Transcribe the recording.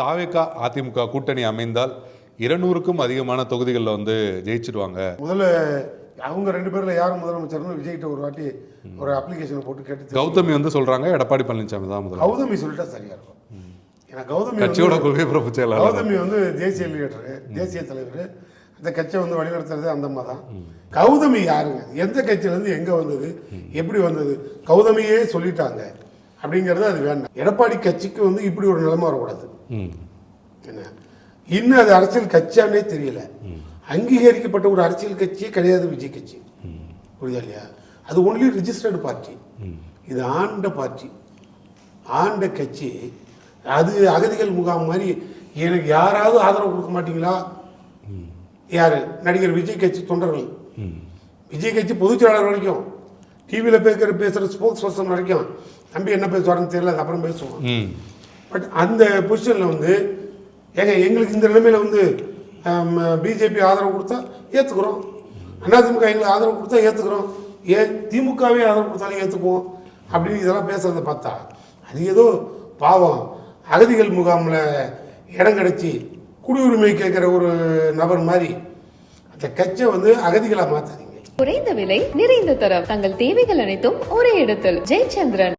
தாவேகா அதிமுக கூட்டணி அமைந்தால் இருநூறுக்கும் அதிகமான தொகுதிகளில் வந்து ஜெயிச்சிடுவாங்க முதல்ல அவங்க ரெண்டு பேர்ல யார் முதலமைச்சர்னு விஜய்கிட்ட ஒரு வாட்டி ஒரு அப்ளிகேஷன் போட்டு கேட்டு கௌதமி வந்து சொல்றாங்க எடப்பாடி பழனிசாமி தான் முதல்வர் கௌதமி சொல்லிட்டா சரியா இருக்கும். ஏன்னா கௌதமி கட்சியோட கொள்கை செயலாளர். கௌதமி வந்து தேசிய லீடரு தேசிய தலைவர். அந்த கட்சியை வந்து வழிநடத்துறது அந்த அம்மா தான். கௌதமி யாருங்க? எந்த கட்சியிலேருந்து எங்கே வந்தது? எப்படி வந்தது? கௌதமியே சொல்லிட்டாங்க. அப்படிங்கிறது அது வேண்டாம். எடப்பாடி கட்சிக்கு வந்து இப்படி ஒரு நிலைமை வரக்கூடாது. என்ன? இன்னும் அது அரசியல் கட்சியானே தெரியல. அங்கீகரிக்கப்பட்ட ஒரு அரசியல் கட்சியே கிடையாது விஜய் கட்சி. புரியுதா இல்லையா? அது ஒன்லி ரிஜிஸ்டர்டு பார்ட்டி இது ஆண்ட பார்ட்டி ஆண்ட கட்சி. அது அகதிகள் முகாம் மாதிரி எனக்கு யாராவது ஆதரவு கொடுக்க மாட்டீங்களா? யாரு? நடிகர் விஜய் கட்சி தொண்டர்கள். விஜய் கட்சி பொதுச் செயலாளர் வரைக்கும். டிவியில் பேசுகிற பேசுகிற ஸ்போக்ஸ் பர்சன் வரைக்கும். தம்பி என்ன பேசுவாருன்னு தெரியல அது அப்புறம் பேசுவோம் ம். பட் அந்த பொசிஷனில் வந்து ஏங்க எங்களுக்கு இந்த நிலைமையில் வந்து பிஜேபி ஆதரவு கொடுத்தா ஏற்றுக்குறோம் அதிமுக எங்களுக்கு ஆதரவு கொடுத்தா ஏற்றுக்குறோம் ஏ திமுகவே ஆதரவு கொடுத்தாலும் ஏற்றுக்குவோம் அப்படின்னு இதெல்லாம் பேசுறதை பார்த்தா அது ஏதோ பாவம். அகதிகள் முகாமில் இடம் கிடச்சி குடியுரிமை கேட்குற ஒரு நபர் மாதிரி. அந்த கட்சியை வந்து அகதிகளாக மாற்றாதீங்க குறைந்த விலை நிறைந்த தரம். தங்கள் தேவைகள் அனைத்தும் ஒரே இடத்தில். ஜெயச்சந்திரன்.